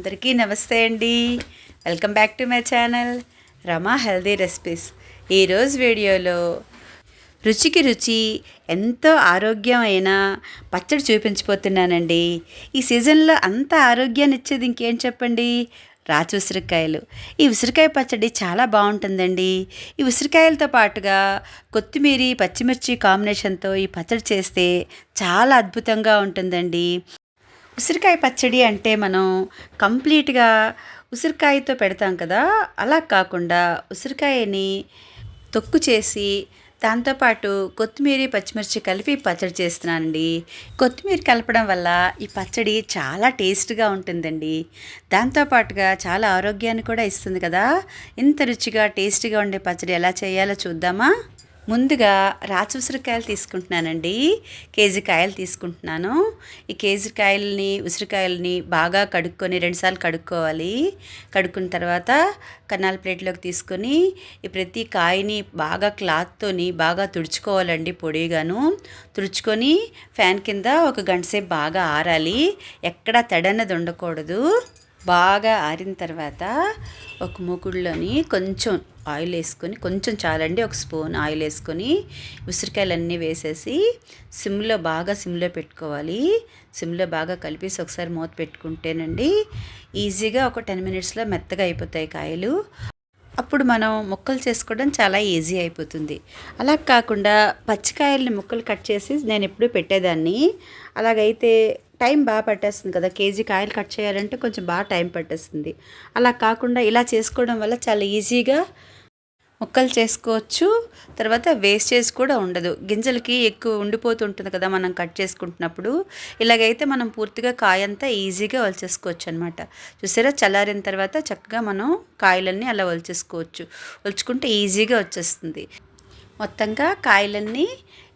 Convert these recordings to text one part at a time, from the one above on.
అందరికీ నమస్తే అండి. Welcome back to my channel Rama healthy recipes ఈరోజు వీడియోలో రుచికి రుచి ఎంతో ఆరోగ్యమైన పచ్చడి చూపించిపోతున్నానండి ఈ సీజన్లో అంత ఆరోగ్యాన్ని ఇచ్చేది ఇంకేం చెప్పండి? రాచి ఉసిరికాయలు. ఈ ఉసిరికాయ పచ్చడి చాలా బాగుంటుందండి. ఈ ఉసిరికాయలతో పాటుగా కొత్తిమీర పచ్చిమిర్చి కాంబినేషన్తో ఈ పచ్చడి చేస్తే చాలా అద్భుతంగా ఉంటుందండి. ఉసిరికాయ పచ్చడి అంటే మనం కంప్లీట్గా ఉసిరికాయతో పెడతాం కదా అలా కాకుండా ఉసిరికాయని తొక్కు చేసి దాంతోపాటు కొత్తిమీర పచ్చిమిర్చి కలిపి పచ్చడి చేస్తున్నానండి కొత్తిమీర కలపడం వల్ల ఈ పచ్చడి చాలా టేస్ట్గా ఉంటుందండి. దాంతోపాటుగా చాలా ఆరోగ్యాన్ని కూడా ఇస్తుంది కదా. ఇంత రుచిగా టేస్టీగా ఉండే పచ్చడి ఎలా చేయాలో చూద్దామా? ముందుగా రాచి ఉసిరికాయలు తీసుకుంటున్నానండి. కేజీ కాయలు తీసుకుంటున్నాను. ఈ కేజీ కాయల్ని ఉసిరికాయలని బాగా కడుక్కొని రెండుసార్లు కడుక్కోవాలి. కడుక్కున్న తర్వాత కన్నాల ప్లేట్లోకి తీసుకొని ఈ ప్రతి కాయని బాగా క్లాత్తోని బాగా తుడుచుకోవాలండి పొడిగాను. తుడుచుకొని ఫ్యాన్ కింద ఒక గంట సేపు బాగా ఆరాలి. ఎక్కడ తడన్నది ఉండకూడదు. బాగా ఆరిన తర్వాత ఒక మూకుడులోని కొంచెం ఆయిల్ వేసుకొని కొంచెం చాలండి ఒక స్పూన్ ఆయిల్ వేసుకొని ఉసిరికాయలన్నీ వేసేసి సిమ్లో బాగా సిమ్లో పెట్టుకోవాలి. సిమ్లో బాగా కలిపేసి ఒకసారి మూత పెట్టుకుంటేనండి ఈజీగా ఒక టెన్ మినిట్స్లో మెత్తగా అయిపోతాయి కాయలు. అప్పుడు మనం ముక్కలు చేసుకోవడం చాలా ఈజీ అయిపోతుంది. అలా కాకుండా పచ్చికాయల్ని ముక్కలు కట్ చేసి నేను ఎప్పుడూ పెట్టేదాన్ని. అలాగైతే టైం బాగా పట్టేస్తుంది కదా. కేజీ కాయలు కట్ చేయాలంటే కొంచెం బాగా టైం పట్టేస్తుంది. అలా కాకుండా ఇలా చేసుకోవడం వల్ల చాలా ఈజీగా ముక్కలు చేసుకోవచ్చు. తర్వాత వేస్టేజ్ కూడా ఉండదు. గింజలకి ఎక్కువ ఉండిపోతుంటుంది కదా మనం కట్ చేసుకుంటున్నప్పుడు. ఇలాగైతే మనం పూర్తిగా కాయంతా ఈజీగా వలిచేసుకోవచ్చు అనమాట చూసారా? చల్లారిన తర్వాత చక్కగా మనం కాయలన్నీ అలా వలిచేసుకోవచ్చు. వలుచుకుంటే ఈజీగా వచ్చేస్తుంది. మొత్తంగా కాయలన్నీ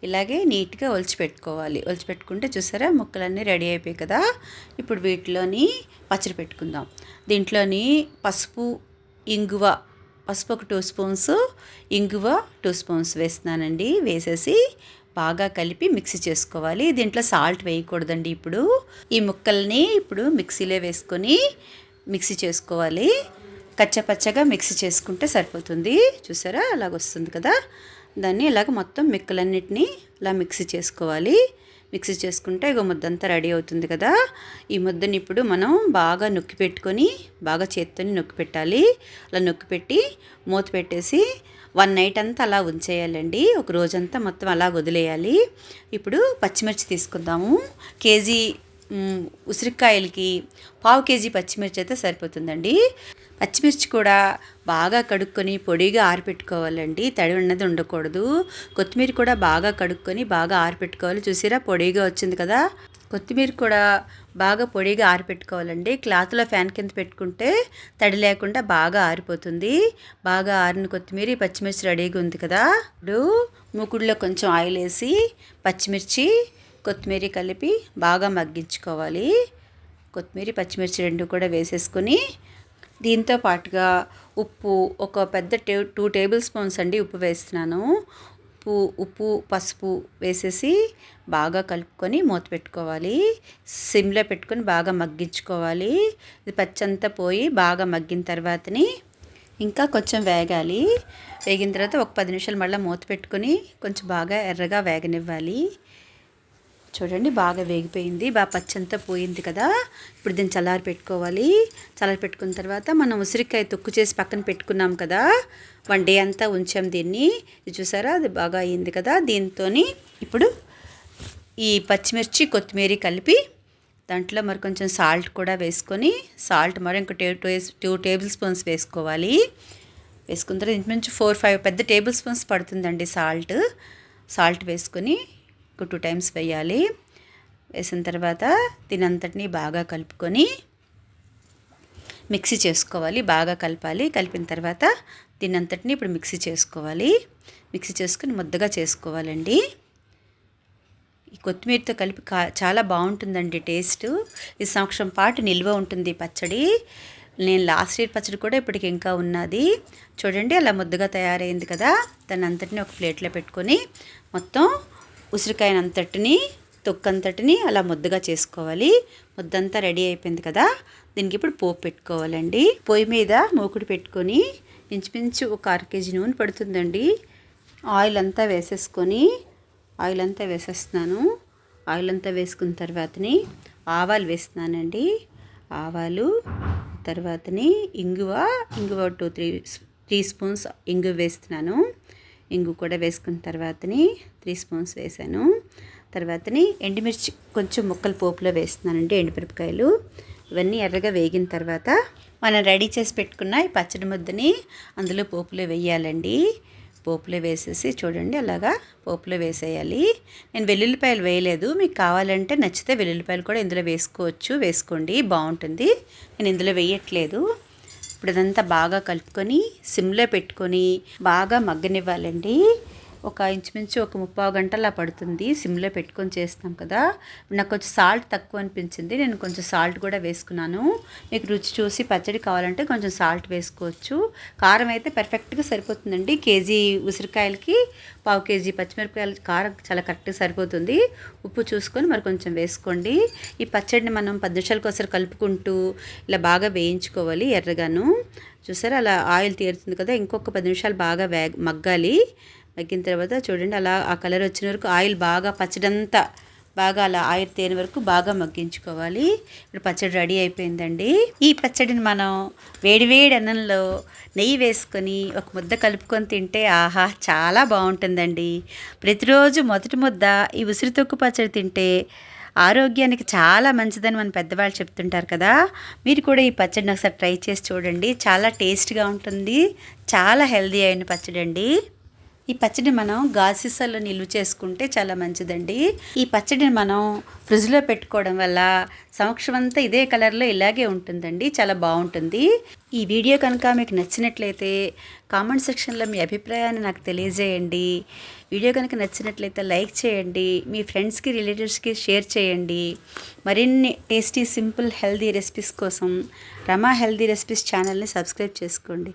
ఇలాగే నీట్గా ఒలిచిపెట్టుకోవాలి. ఒలిచిపెట్టుకుంటే చూసారా ముక్కలన్నీ రెడీ అయిపోయాయి కదా. ఇప్పుడు వీటిలోని పచ్చడి పెట్టుకుందాం. దీంట్లోని పసుపు ఇంగువ పసుపు ఒక టూ స్పూన్స్ ఇంగువ టూ స్పూన్స్ వేస్తున్నానండి. వేసేసి బాగా కలిపి మిక్సీ చేసుకోవాలి. దీంట్లో సాల్ట్ వేయకూడదండి ఇప్పుడు. ఈ ముక్కల్ని ఇప్పుడు మిక్సీలో వేసుకొని మిక్సీ చేసుకోవాలి. కచ్చపచ్చగా మిక్సీ చేసుకుంటే సరిపోతుంది. చూసారా? అలాగ వస్తుంది కదా. దాన్ని ఇలాగ మొత్తం మిక్కలన్నిటినీ ఇలా మిక్సీ చేసుకోవాలి. మిక్సీ చేసుకుంటే ఇక ముద్దంతా రెడీ అవుతుంది కదా. ఈ ముద్దని ఇప్పుడు మనం బాగా నొక్కి పెట్టుకొని బాగా చేత్తోని నొక్కి పెట్టాలి. అలా నొక్కి పెట్టి మూత పెట్టేసి వన్ నైట్ అంతా అలా ఉంచేయాలండి. ఒక రోజంతా మొత్తం అలా వదిలేయాలి. ఇప్పుడు పచ్చిమిర్చి తీసుకుందాము. కేజీ ఉసిరికాయలకి పావు కేజీ పచ్చిమిర్చి అయితే సరిపోతుందండి. పచ్చిమిర్చి కూడా బాగా కడుక్కొని పొడిగా ఆరిపెట్టుకోవాలండి. తడి ఉన్నది ఉండకూడదు. కొత్తిమీర కూడా బాగా కడుక్కొని బాగా ఆరిపెట్టుకోవాలి. చూసిరా పొడిగా వచ్చింది కదా? కొత్తిమీర కూడా బాగా పొడిగా ఆరిపెట్టుకోవాలండి. క్లాత్లో ఫ్యాన్ కింద పెట్టుకుంటే తడి లేకుండా బాగా ఆరిపోతుంది. బాగా ఆరిన కొత్తిమీర పచ్చిమిర్చి రెడీగా ఉంది కదా? ఇప్పుడు మూకుడులో కొంచెం ఆయిల్ వేసి పచ్చిమిర్చి కొత్తిమీర కలిపి బాగా మగ్గించుకోవాలి. కొత్తిమీర పచ్చిమిర్చి రెండు కూడా వేసేసుకొని దీంతో పాటుగా ఉప్పు ఒక పెద్ద టే టూ టేబుల్ స్పూన్స్ అండి ఉప్పు వేస్తున్నాను. ఉప్పు ఉప్పు పసుపు వేసేసి బాగా కలుపుకొని మూత పెట్టుకోవాలి. సిమ్లో పెట్టుకొని బాగా మగ్గించుకోవాలి. ఇది పచ్చంతా పోయి బాగా మగ్గిన తర్వాతని ఇంకా కొంచెం వేగాలి. వేగిన తర్వాత ఒక పది నిమిషాలు మళ్ళీ మూత పెట్టుకొని కొంచెం బాగా ఎర్రగా వేగనివ్వాలి. చూడండి బాగా వేగిపోయింది. బాగా పచ్చంతా పోయింది కదా. ఇప్పుడు దీన్ని చల్లారి పెట్టుకోవాలి. చల్లారి పెట్టుకున్న తర్వాత మనం ఉసిరికాయ తొక్కు చేసి పక్కన పెట్టుకున్నాం కదా. వన్ డే అంతా ఉంచాం దీన్ని. ఇది చూసారా? అది బాగా అయింది కదా. దీంతో ఇప్పుడు ఈ పచ్చిమిర్చి కొత్తిమీర కలిపి దాంట్లో మరి కొంచెం సాల్ట్ కూడా వేసుకొని సాల్ట్ మరి ఇంకో టే టూ టూ టేబుల్ స్పూన్స్ వేసుకోవాలి. వేసుకున్న తర్వాత ఇంచుమించు ఫోర్ ఫైవ్ పెద్ద టేబుల్ స్పూన్స్ పడుతుందండి సాల్ట్. సాల్ట్ వేసుకొని ఒక టూ టైమ్స్ వేయాలి. వేసిన తర్వాత దీనంతటిని బాగా కలుపుకొని మిక్సీ చేసుకోవాలి. బాగా కలపాలి. కలిపిన తర్వాత దీనంతటిని ఇప్పుడు మిక్సీ చేసుకోవాలి. మిక్సీ చేసుకుని ముద్దగా చేసుకోవాలండి. ఈ కొత్తిమీరతో కలిపి కా చాలా బాగుంటుందండి టేస్ట్. ఈ సంవత్సరం పాటు నిల్వ ఉంటుంది ఈ పచ్చడి. నేను లాస్ట్ ఇయర్ పచ్చడి కూడా ఇప్పటికి ఇంకా ఉన్నది. చూడండి అలా ముద్దగా తయారైంది కదా. దాన్ని అంతటిని ఒక ప్లేట్లో పెట్టుకొని మొత్తం ఉసిరికాయనంతటిని తొక్కంతటిని అలా ముద్దగా చేసుకోవాలి. ముద్దంతా రెడీ అయిపోయింది కదా దీనికి ఇప్పుడు పోపు పెట్టుకోవాలండి. పొయ్యి మీద మూకుడు పెట్టుకొని ఇంచుమించు ఒక అర కేజీ నూనె పడుతుందండి. ఆయిల్ అంతా వేసేసుకొని ఆయిల్ అంతా వేసేస్తున్నాను. ఆయిల్ అంతా వేసుకున్న తర్వాతని ఆవాలు వేస్తున్నానండి. ఆవాలు తర్వాతని ఇంగువ ఇంగువ టూ త్రీ త్రీ స్పూన్స్ ఇంగువ వేస్తున్నాను. ఇంగు కూడా వేసుకున్న తర్వాతని త్రీ స్పూన్స్ వేసాను. తర్వాతని ఎండుమిర్చి కొంచెం ముక్కలు పోపులో వేస్తున్నానండి ఎండుమిరపకాయలు. ఇవన్నీ ఎర్రగా వేగిన తర్వాత మనం రెడీ చేసి పెట్టుకున్న ఈ పచ్చడి ముద్దని అందులో పోపులో వేయాలండి. పోపులో వేసేసి చూడండి అలాగా పోపులో వేసేయాలి. నేను వెల్లుల్లిపాయలు వేయలేదు. మీకు కావాలంటే నచ్చితే వెల్లుల్లిపాయలు కూడా ఇందులో వేసుకోవచ్చు. వేసుకోండి బాగుంటుంది. నేను ఇందులో వేయట్లేదు. ఇప్పుడు ఇదంతా బాగా కలుపుకొని సిమ్లో పెట్టుకొని బాగా మగ్గనివ్వాలండి. ఒక ఇంచుమించు ఒక ముప్పావు గంట అలా పడుతుంది. సిమ్లో పెట్టుకొని చేస్తాం కదా. నాకు కొంచెం సాల్ట్ తక్కువ అనిపించింది. నేను కొంచెం సాల్ట్ కూడా వేసుకున్నాను. మీకు రుచి చూసి పచ్చడి కావాలంటే కొంచెం సాల్ట్ వేసుకోవచ్చు. కారం అయితే పర్ఫెక్ట్గా సరిపోతుందండి. కేజీ ఉసిరికాయలకి పావు కేజీ పచ్చిమిరపకాయలు కారం చాలా కరెక్ట్గా సరిపోతుంది. ఉప్పు చూసుకొని మరి కొంచెం వేసుకోండి. ఈ పచ్చడిని మనం పది నిమిషాలకు ఒకసారి కలుపుకుంటూ ఇలా బాగా వేయించుకోవాలి ఎర్రగాను. చూసారా? అలా ఆయిల్ తీరుతుంది కదా. ఇంకొక పది నిమిషాలు బాగా వే మగ్గాలి. మగ్గిన తర్వాత చూడండి అలా ఆ కలర్ వచ్చిన వరకు ఆయిల్ బాగా పచ్చడంతా బాగా అలా ఆయిల్ తేని వరకు బాగా మగ్గించుకోవాలి. ఇప్పుడు పచ్చడి రెడీ అయిపోయిందండి. ఈ పచ్చడిని మనం వేడివేడి అన్నంలో నెయ్యి వేసుకొని ఒక ముద్ద కలుపుకొని తింటే ఆహా చాలా బాగుంటుందండి. ప్రతిరోజు మొదటి ముద్ద ఈ ఉసిరి తొక్కు పచ్చడి తింటే ఆరోగ్యానికి చాలా మంచిదని మన పెద్దవాళ్ళు చెప్తుంటారు కదా. మీరు కూడా ఈ పచ్చడిని ఒకసారి ట్రై చేసి చూడండి. చాలా టేస్ట్గా ఉంటుంది. చాలా హెల్దీ అయిన పచ్చడి అండి ఈ పచ్చడిని మనం గాసిసల్లో నిల్వ చేసుకుంటే చాలా మంచిదండి. ఈ పచ్చడిని మనం ఫ్రిడ్జ్లో పెట్టుకోవడం వల్ల సంవత్సరం అంతా ఇదే కలర్లో ఇలాగే ఉంటుందండి. చాలా బాగుంటుంది. ఈ వీడియో కనుక మీకు నచ్చినట్లయితే కామెంట్ సెక్షన్లో మీ అభిప్రాయాన్ని నాకు తెలియజేయండి. వీడియో కనుక నచ్చినట్లయితే లైక్ చేయండి. మీ ఫ్రెండ్స్కి రిలేటివ్స్కి షేర్ చేయండి. మరిన్ని టేస్టీ సింపుల్ హెల్దీ రెసిపీస్ కోసం రమా హెల్దీ రెసిపీస్ ఛానల్ని సబ్స్క్రైబ్ చేసుకోండి.